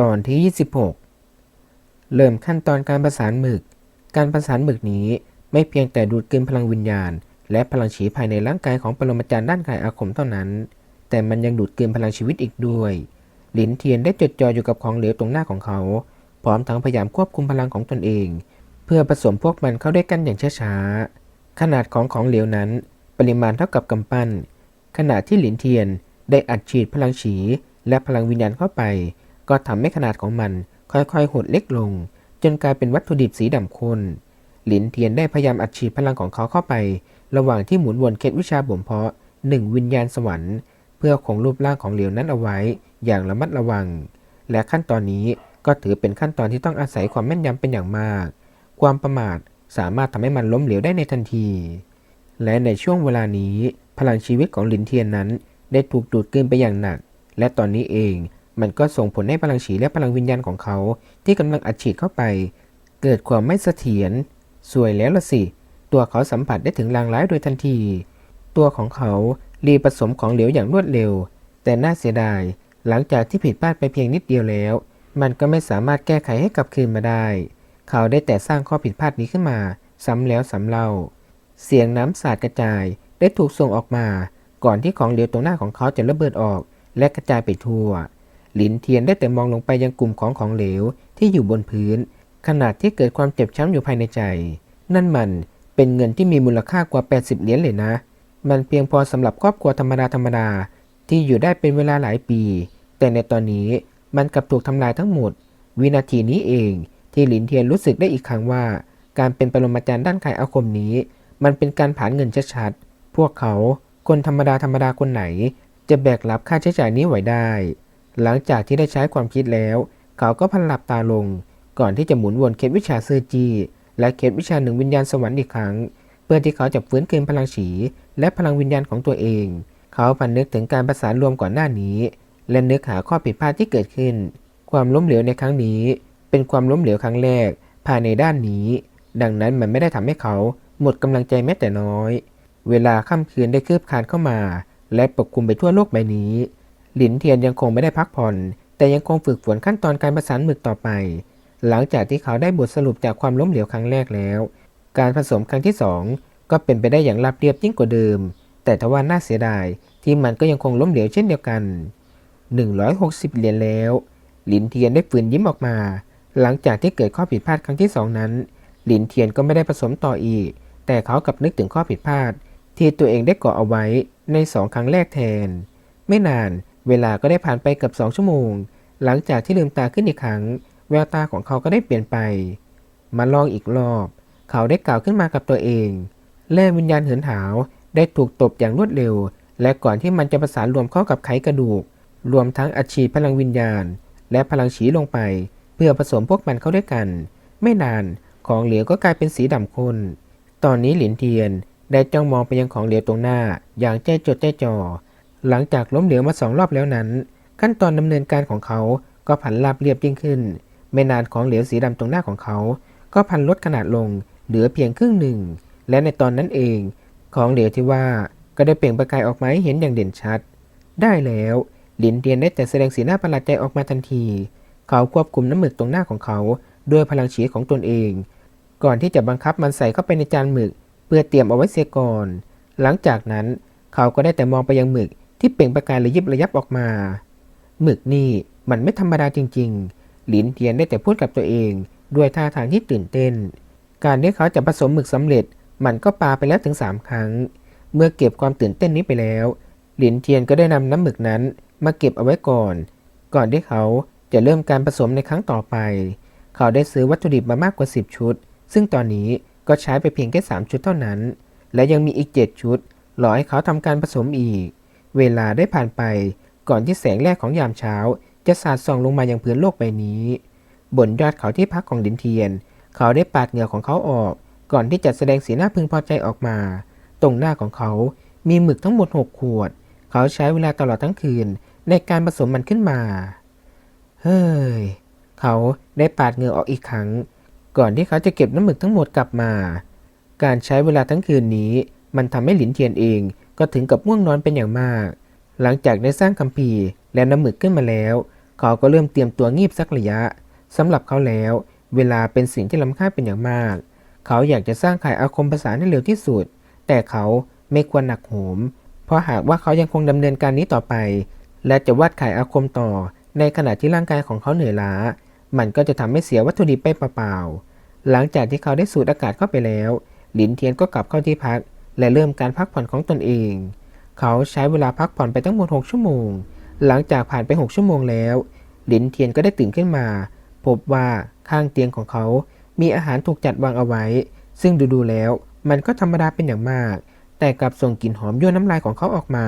ตอนที่ 26 เริ่มขั้นตอนการประสานหมึก การประสานหมึกนี้ไม่เพียงแต่ดูดกลืนพลังวิญญาณ และพลังฉีภายในร่างกายของปรมาจารย์ด้านกายอาคมเท่านั้น แต่มันยังดูดกลืนพลังชีวิตอีกด้วย หลินเทียนได้จดจ่ออยู่กับของเหลวตรงหน้าของเขา พร้อมทั้งพยายามควบคุมพลังของตนเอง เพื่อผสมพวกมันเข้าด้วยกันอย่างช้าๆ ขนาดของของเหลวนั้น ปริมาณเท่ากับกำปั้น ขณะที่หลินเทียนได้อัดฉีดพลังฉีและพลังวิญญาณเข้าไป ก็ทำให้ขนาดของมันค่อยๆ หดเล็กลง จนกลายเป็นวัตถุดิบสีดำข้นหลินเทียนได้พยายามอัดฉีดพลังของเขาเข้าไป ระหว่างที่หมุนวนเคล็ดวิชาบ่มเพาะหนึ่งวิญญาณสวรรค์ เพื่อคงรูปร่างของเหลวนั้นเอาไว้อย่างระมัดระวัง และขั้นตอนนี้ก็ถือเป็นขั้นตอนที่ต้องอาศัยความแม่นยำเป็นอย่างมาก ความประมาทสามารถทำให้มันล้มเหลวได้ในทันที และในช่วงเวลานี้ พลังชีวิตของหลินเทียนนั้น ได้ถูกดูดกลืนไปอย่างหนัก และตอนนี้เอง มันก็ส่งผลให้พลังฉีและพลังวิญญาณของเขา ที่กำลังอัดฉีดเข้าไป เกิดความไม่เสถียรสวยแล้วละสิ ตัวเขาสัมผัสได้ถึงลางร้ายโดยทันที ตัวของเขารีผสมของเหลวอย่างรวดเร็ว แต่น่าเสียดาย หลังจากที่ผิดพลาดไปเพียงนิดเดียวแล้ว มันก็ไม่สามารถแก้ไขให้กลับคืนมาได้ เขาได้แต่สร้างข้อผิดพลาดนี้ขึ้นมา ซ้ำแล้วซ้ำเล่า เสียงน้ำสาดกระจายได้ถูกส่งออกมา ก่อนที่ของเหลวตรงหน้าของเขาจะระเบิดออก และกระจายไปทั่ว หลินเทียนได้แต่มองลงไปยังกลุ่มของของเหลวที่อยู่บนพื้นขนาดที่เกิดความเจ็บช้ำอยู่ภายในใจ นั่นมันเป็นเงินที่มีมูลค่ากว่า 80 เหรียญเลยนะ มันเพียงพอสำหรับครอบครัวธรรมดาธรรมดาที่อยู่ได้เป็นเวลาหลายปี แต่ในตอนนี้มันกลับถูกทำลายทั้งหมด วินาทีนี้เองที่หลินเทียนรู้สึกได้อีกครั้งว่า การเป็นปรมาจารย์ด้านกายอาคมนี้ มันเป็นการผ่านเงินชัดๆพวกเขาคนธรรมดาธรรมดาคนไหน จะแบกรับค่าใช้จ่ายนี้ไหวได้ หลังจากที่ได้ใช้ความคิดแล้ว เขาก็พันหลับตาลง ก่อนที่จะหมุนวนเคล็ดวิชาเซอร์จี และเคล็ดวิชาหนึ่งวิญญาณสวรรค์อีกครั้ง เพื่อที่เขาจะฟื้นคืนพลังฉี และพลังวิญญาณของตัวเอง เขาพันนึกถึงการประสานรวมก่อนหน้านี้ และนึกหาข้อผิดพลาดที่เกิดขึ้น ความล้มเหลวในครั้งนี้ เป็นความล้มเหลวครั้งแรก ภายในด้านนี้ ดังนั้นมันไม่ได้ทำให้เขาหมดกำลังใจแม้แต่น้อย เวลาค่ำคืนได้คืบคานเข้ามา และปกคลุมไปทั่วโลกใบนี้ หลินเทียนยังคงไม่ได้พักผ่อน แต่ยังคงฝึกฝนขั้นตอนการประสานหมึกต่อไป หลังจากที่เขาได้บทสรุปจากความล้มเหลวครั้งแรกแล้ว การผสมครั้งที่สองก็เป็นไปได้อย่างราบเรียบยิ่งกว่าเดิม แต่ทว่าน่าเสียดายที่มันก็ยังคงล้มเหลวเช่นเดียวกัน 160 เหรียญแล้ว หลินเทียนได้ฝืนยิ้มออกมา หลังจากที่เกิดข้อผิดพลาดครั้งที่สองนั้น หลินเทียนก็ไม่ได้ผสมต่ออีก แต่เขากลับนึกถึงข้อผิดพลาด ที่ตัวเองได้ก่อเอาไว้ในสองครั้งแรกแทน ไม่นาน เวลาก็ได้ผ่านไปเกือบสองชั่วโมง หลังจากที่ลืมตาขึ้นอีกครั้ง แววตาของเขาก็ได้เปลี่ยนไป มาลองอีกรอบ เขาได้กล่าวขึ้นมากับตัวเองแล่วิญญาณเหินหาวได้ถูกตบอย่างรวดเร็ว และก่อนที่มันจะประสานรวมเข้ากับไขกระดูก รวมทั้งอัดฉีดพลังวิญญาณ และพลังฉีลงไป เพื่อผสมพวกมันเข้าด้วยกัน ไม่นานของเหลวก็กลายเป็นสีดำข้นตอนนี้หลินเทียนได้จ้องมองไปยังของเหลวตรงหน้าอย่างใจจดใจจ่อ หลังจากล้มเหลวมาสองรอบแล้วนั้น ขั้นตอนดำเนินการของเขาก็ผันราบเรียบยิ่งขึ้น ไม่นานของเหลวสีดำตรงหน้าของเขา ก็พันลดขนาดลงเหลือเพียงครึ่งหนึ่ง และในตอนนั้นเอง ของเหลวที่ว่าก็ได้เปล่งประกายออกมาให้เห็นอย่างเด่นชัด ได้แล้วหลินเทียนได้แต่แสดงสีหน้าประหลาดใจออกมาทันที เขาควบคุมน้ำหมึกตรงหน้าของเขาด้วยพลังฉีของตนเอง ก่อนที่จะบังคับมันใส่เข้าไปในจานหมึก เพื่อเตรียมเอาไว้เสียก่อน หลังจากนั้นเขาก็ได้แต่มองไปยังหมึก ที่เปล่งประกายระยิบระยับออกมา หมึกนี่มันไม่ธรรมดาจริง ๆ หลินเทียนได้แต่พูดกับตัวเอง ด้วยท่าทางที่ตื่นเต้น การที่เขาจะผสมหมึกสำเร็จ มันก็ปาไปแล้วถึงสามครั้ง เมื่อเก็บความตื่นเต้นนี้ไปแล้ว หลินเทียนก็ได้นำน้ำหมึกนั้นมาเก็บเอาไว้ก่อน ก่อนที่เขาจะเริ่มการผสมในครั้งต่อไป เขาได้ซื้อวัตถุดิบมามากกว่า 10 ชุด ซึ่งตอนนี้ก็ใช้ไปเพียงแค่ 3 ชุดเท่านั้น และยังมีอีก 7 ชุดรอให้เขาทำการผสมอีก เวลาได้ผ่านไปก่อนที่แสงแรกของยามเช้า จะสาดส่องลงมายังพื้นโลกใบนี้ บนยอดเขาที่พักของลินเทียน เขาได้ปาดเหงื่อของเขาออก ก่อนที่จะแสดงสีหน้าพึงพอใจออกมา ตรงหน้าของเขามีหมึกทั้งหมด6ขวด เขาใช้เวลาตลอดทั้งคืนในการผสมมันขึ้นมา เฮ้ย เขาได้ปาดเหงื่อออกอีกครั้ง ก่อนที่เขาจะเก็บน้ำหมึกทั้งหมดกลับมา การใช้เวลาทั้งคืนนี้ มันทำให้หลินเทียนเอง ก็ถึงกับง่วงนอนเป็นอย่างมาก หลังจากได้สร้างคัมภีร์และน้ำหมึกขึ้นมาแล้ว เขาก็เริ่มเตรียมตัวงีบสักระยะสำหรับเขาแล้ว เวลาเป็นสิ่งที่ล้ำค่าเป็นอย่างมาก เขาอยากจะสร้างขายอาคมประสาให้เร็วที่สุด แต่เขาไม่ควรหนักโหม เพราะหากว่าเขายังคงดำเนินการนี้ต่อไป และจะวาดขายอาคมต่อ ในขณะที่ร่างกายของเขาเหนื่อยล้า มันก็จะทำให้เสียวัตถุดิบไปเปล่าๆหลังจากที่เขาได้สูดอากาศเข้าไปแล้ว หลินเทียนก็กลับเข้าที่พัก และเริ่มการพักผ่อนของตนเอง เขาใช้เวลาพักผ่อนไปทั้งหมด 6 ชั่วโมง หลังจากผ่านไป 6 ชั่วโมงแล้วหลินเทียนก็ได้ตื่นขึ้นมา พบว่าข้างเตียงของเขามีอาหารถูกจัดวางเอาไว้ ซึ่งดูๆแล้ว มันก็ธรรมดาเป็นอย่างมาก แต่กลับส่งกลิ่นหอมยั่วน้ำลายของเขาออกมา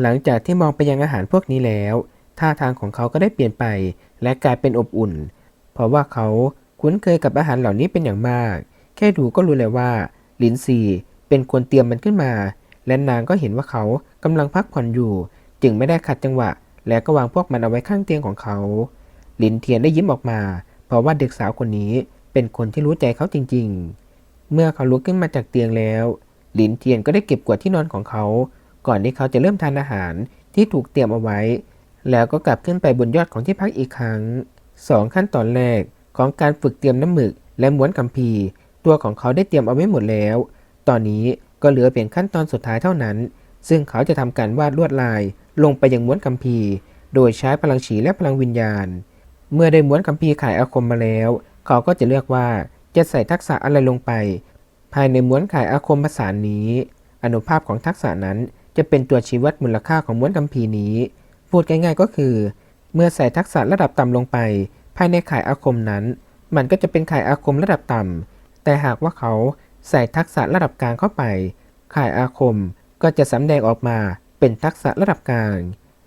หลังจากที่มองไปยังอาหารพวกนี้แล้วท่าทางของเขาก็ได้เปลี่ยนไป และกลายเป็นอบอุ่น เพราะว่าเขาคุ้นเคยกับอาหารเหล่านี้เป็นอย่างมาก แค่ดูก็รู้เลยว่าลินซี เป็นคนเตรียมมันขึ้นมา และนางก็เห็นว่าเขากำลังพักผ่อนอยู่ จึงไม่ได้ขัดจังหวะ และก็วางพวกมันเอาไว้ข้างเตียงของเขา ลินเทียนได้ยิ้มออกมา เพราะว่าเด็กสาวคนนี้เป็นคนที่รู้ใจเขาจริง ๆ เมื่อเขาลุกขึ้นมาจากเตียงแล้วลินเทียนก็ได้เก็บกวาดที่นอนของเขา ก่อนที่เขาจะเริ่มทานอาหารที่ถูกเตรียมเอาไว้ แล้วก็กลับขึ้นไปบนยอดของที่พักอีกครั้งสองขั้นตอนแรกของการฝึกเตรียมน้ำหมึกและม้วนกัมพี ตัวของเขาได้เตรียมเอาไว้หมดแล้ว ตอนนี้ก็เหลือเพียงขั้นตอนสุดท้ายเท่านั้น ซึ่งเขาจะทำการวาดลวดลายลงไปยังม้วนกัมพีร์โดยใช้พลังฉีและพลังวิญญาณ เมื่อได้ม้วนกัมพีร์ขายอาคมมาแล้ว เขาก็จะเลือกว่าจะใส่ทักษะอะไรลงไป ภายในม้วนขายอาคมผสานนี้ อนุภาพของทักษะนั้นจะเป็นตัวชี้วัดมูลค่าของม้วนกัมพีร์นี้ พูดง่ายๆก็คือ เมื่อใส่ทักษะระดับต่ำลงไป ภายในข่ายอาคมนั้น มันก็จะเป็นข่ายอาคมระดับต่ำแต่หากว่าเขา ใส่ทักษะระดับกลางเข้าไปข่ายอาคมก็จะสำแดงออกมาเป็นทักษะระดับกลาง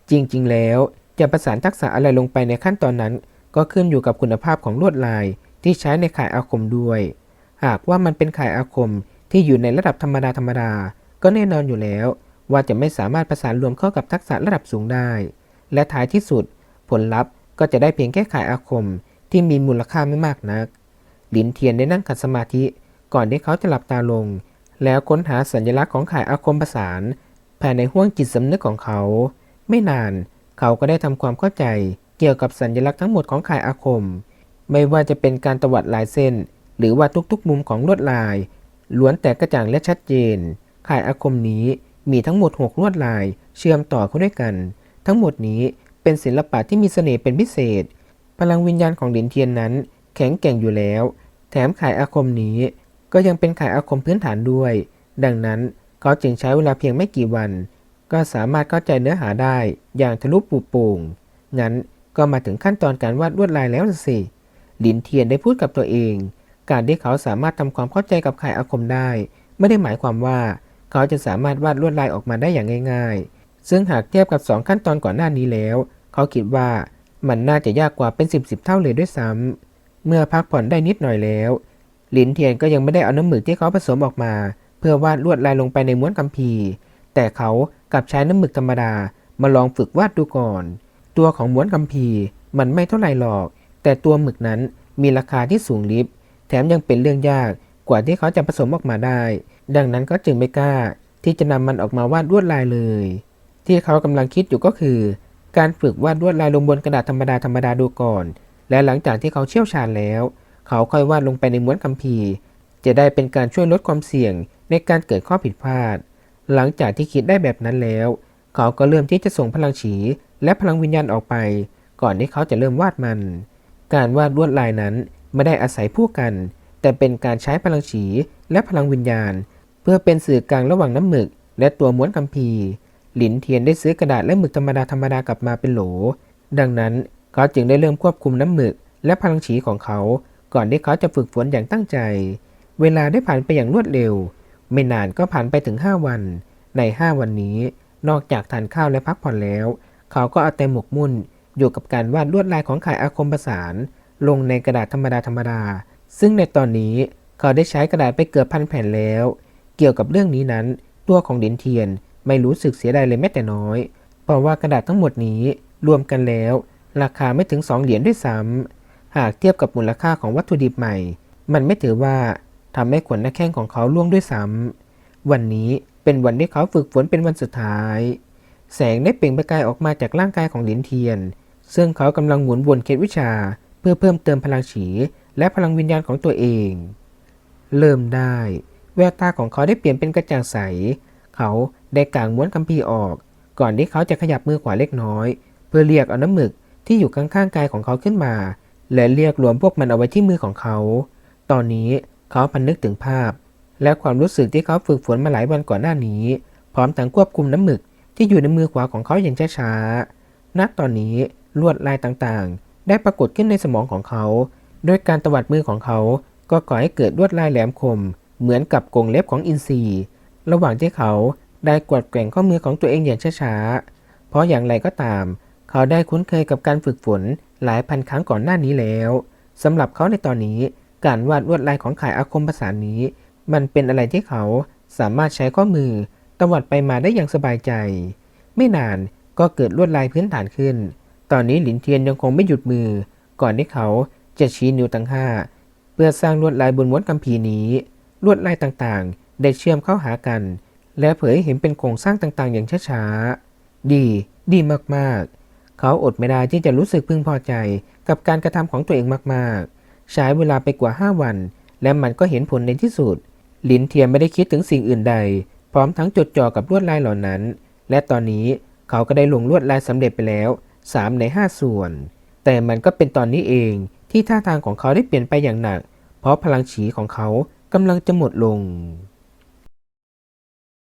จริง ๆ แล้วจะประสานทักษะอะไรลงไปในขั้นตอนนั้น ก็ขึ้นอยู่กับคุณภาพของลวดลายที่ใช้ในข่ายอาคมด้วย หากว่ามันเป็นข่ายอาคมที่อยู่ในระดับธรรมดาธรรมดา ก็แน่นอนอยู่แล้ว ว่าจะไม่สามารถประสานรวมเข้ากับทักษะระดับสูงได้ และท้ายที่สุด ผลลัพธ์ก็จะได้เพียงแค่ข่ายอาคมที่มีมูลค่าไม่มากนัก หลินเทียนได้นั่งขัดสมาธิ ก่อนที่เขาจะหลับตาลง แล้วค้นหาสัญลักษณ์ของข่ายอาคมประสานภายในห้วงจิตสำนึกของเขา ไม่นานเขาก็ได้ทำความเข้าใจเกี่ยวกับสัญลักษณ์ทั้งหมดของข่ายอาคม ไม่ว่าจะเป็นการตวัดลายเส้น หรือว่าทุกๆมุมของลวดลาย ล้วนแต่กระจ่างและชัดเจน ข่ายอาคมนี้มีทั้งหมด 6 ลวดลาย เชื่อมต่อเข้าด้วยกัน ทั้งหมดนี้เป็นศิลปะที่มีเสน่ห์เป็นพิเศษ พลังวิญญาณของหลินเทียนนั้น แข็งแกร่งอยู่แล้ว แถมข่ายอาคมนี้ ก็ยังเป็นขายอาคมพื้นฐานด้วย ดังนั้นเขาจึงใช้เวลาเพียงไม่กี่วัน ก็สามารถเข้าใจเนื้อหาได้อย่างทะลุปูป่งงั้นก็มาถึงขั้นตอนการวาดลวดลายแล้วสิหลินเทียนได้พูดกับตัวเอง การที่เขาสามารถทำความเข้าใจกับข่ายอาคมได้ ไม่ได้หมายความว่าเขาจะสามารถวาดลวดลายออกมาได้อย่างง่าย ๆ ซึ่งหากเทียบกับ 2 ขั้นตอนก่อนหน้านี้แล้ว เขาคิดว่ามันน่าจะยากกว่าเป็น 10บสเท่าเลยด้วยซ้ำเมื่อพักผ่อนได้นิดหน่อยแล้ว ลินเทียนก็ยังไม่ได้เอาน้ำหมึกที่เขาผสมออกมา เพื่อวาดลวดลายลงไปในม้วนกัมพีร์ แต่เขากลับใช้น้ำหมึกธรรมดามาลองฝึกวาดดูก่อน ตัวของม้วนกัมพีร์มันไม่เท่าไหร่หรอก แต่ตัวหมึกนั้นมีราคาที่สูงลิบ แถมยังเป็นเรื่องยากกว่าที่เขาจะผสมออกมาได้ ดังนั้นก็จึงไม่กล้า ที่จะนำมันออกมาวาดลวดลายเลย ที่เขากำลังคิดอยู่ก็คือ การฝึกวาดลวดลายลงบนกระดาษธรรมดาธรรมดาดูก่อน และหลังจากที่เขาเชี่ยวชาญแล้ว เขาค่อยวาดลงไปในม้วนคัมภีร์ จะได้เป็นการช่วยลดความเสี่ยงในการเกิดข้อผิดพลาด หลังจากที่คิดได้แบบนั้นแล้ว เขาก็เริ่มที่จะส่งพลังฉีและพลังวิญญาณออกไป ก่อนที่เขาจะเริ่มวาดมัน การวาดลวดลายนั้นไม่ได้อาศัยผู้กัน แต่เป็นการใช้พลังฉีและพลังวิญญาณ เพื่อเป็นสื่อกลางระหว่างน้ำหมึก และตัวม้วนคัมภีร์ หลินเทียนได้ซื้อกระดาษและหมึกธรรมดาธรรมดากลับมาเป็นโหล ดังนั้นเขาจึงได้เริ่มควบคุมน้ำหมึกและพลังฉีของเขา ก่อนที่เขาจะฝึกฝนอย่างตั้งใจ เวลาได้ผ่านไปอย่างรวดเร็ว ไม่นานก็ผ่านไปถึง 5 วัน ใน 5 วันนี้ นอกจากทานข้าวและพักผ่อนแล้ว เขาก็เอาแต่หมกมุ่น อยู่กับการวาดลวดลายของข่ายอาคมประสาน ลงในกระดาษธรรมดาธรรมดา ซึ่งในตอนนี้เขาได้ใช้กระดาษไปเกือบพันแผ่นแล้ว เกี่ยวกับเรื่องนี้นั้น ตัวของดินเทียนไม่รู้สึกเสียดายเลยแม้แต่น้อย เพราะว่ากระดาษทั้งหมดนี้รวมกันแล้ว ราคาไม่ถึง 2 เหรียญด้วยซ้ำ หากเทียบกับมูลค่าของวัตถุดิบใหม่ มันไม่ถือว่าทำให้ขนหน้าแข้งของเขาล่วงด้วยซ้ำวันนี้เป็นวันที่เขาฝึกฝนเป็นวันสุดท้าย แสงได้เปล่งประกายออกมาจากร่างกายของหลินเทียน ซึ่งเขากำลังหมุนวนเคล็ดวิชา เพื่อเพิ่มเติมพลังฉีและพลังวิญญาณของตัวเอง เริ่มได้ แววตาของเขาได้เปลี่ยนเป็นกระจ่างใส เขาได้กางม้วนคัมภีร์ออก ก่อนที่เขาจะขยับมือขวาเล็กน้อย เพื่อเรียกเอาน้ำหมึกที่อยู่ข้างๆกายของเขาขึ้นมา และเรียกรวมพวกมันเอาไว้ที่มือของเขา ตอนนี้เขาพันนึกถึงภาพ และความรู้สึกที่เขาฝึกฝนมาหลายวันก่อนหน้านี้ พร้อมทั้งควบคุมน้ำหมึกที่อยู่ในมือขวาของเขาอย่างช้าๆณตอนนี้ลวดลายต่างๆ ได้ปรากฏขึ้นในสมองของเขาโดยการตวัดมือของเขา ก็ก่อให้เกิดลวดลายแหลมคม เหมือนกับกรงเล็บของอินทรีระหว่างที่เขาได้กวดแกว่งข้อมือของตัวเองอย่างช้าๆ เพราะอย่างไรก็ตาม เขาได้คุ้นเคยกับการฝึกฝนหลายพันครั้งก่อนหน้านี้แล้วสำหรับเขาในตอนนี้การวาดลวดลายของขายอาคมภาษานี้ มันเป็นอะไรที่เขาสามารถใช้ข้อมือตวัดไปมาได้อย่างสบายใจ ไม่นานก็เกิดลวดลายพื้นฐานขึ้น ตอนนี้หลินเทียนยังคงไม่หยุดมือ ก่อนที่เขาจะชี้นิ้วตั้งห้าเพื่อสร้างลวดลายบนม้วนคัมภีนี้ ลวดลายต่างๆ ได้เชื่อมเข้าหากัน และเผยให้เห็นเป็นโครงสร้างต่างๆ อย่างช้าๆ ดี ดีมากๆ เขาอดไม่ได้ที่จะรู้สึกพึงพอใจกับการกระทำของตัวเองมากๆ ใช้เวลาไปกว่า 5 วัน และมันก็เห็นผลในที่สุด ลินเทียนไม่ได้คิดถึงสิ่งอื่นใด พร้อมทั้งจดจ่อกับลวดลายเหล่านั้น และตอนนี้เขาก็ได้ลงลวดลายสำเร็จไปแล้ว 3 ใน 5 ส่วน แต่มันก็เป็นตอนนี้เองที่ท่าทางของเขาได้เปลี่ยนไปอย่างหนัก เพราะพลังฉีของเขากำลังจะหมดลง